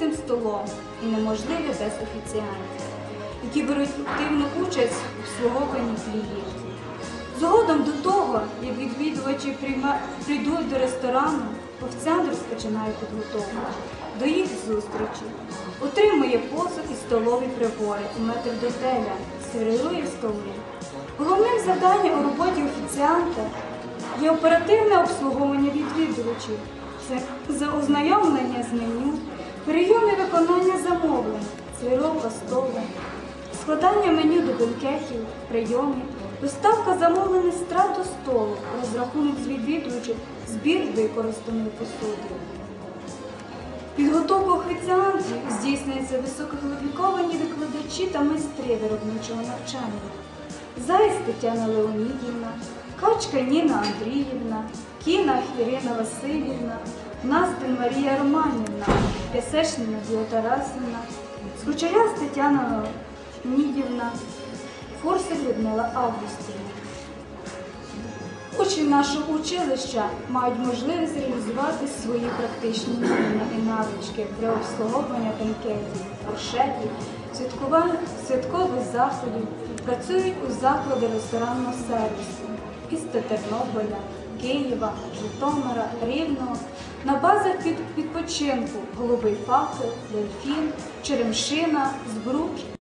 чистим столом і неможливе без офіціантів, які беруть активну участь у обслуговуванні клієнтів. Згодом до того, як відвідувачі прийдуть до ресторану, офіціант розпочинає підготовку до їх зустрічі, отримує посуд і столові прибори і у метрдотеля, сервірує столи. Головним завданням у роботі офіціанта є оперативне обслуговування відвідувачів, це ознайомлення з меню, прийом і виконання замовлень, сервіровка столу, складання меню до бенкетів, прийомів, доставка замовлених страв до столу, розрахунок з відвідувачів, збір використаної посуди. Підготовка офіціантів. Здійснюється висококваліфіковані викладачі та майстри виробничого навчання. Заєць Тетяна Леонідівна, Качка Ніна Андріївна, Кіна Ірина Васильівна, Настин Марія Романівна, Пясешна Надія Тарасівна, Скучаряс Тетяна Леонідівна, Форсик Людмила Августівна. Учні нашого училища мають можливість реалізувати свої практичні вміння і навички при обслуговуванні бенкетів, фуршетів, святкових заходів, працюють у закладі ресторанного сервісу міста Тернополя, Києва, Житомира, Рівного, на базах від відпочинку Голубий факел, Дельфін, Черемшина, Збруч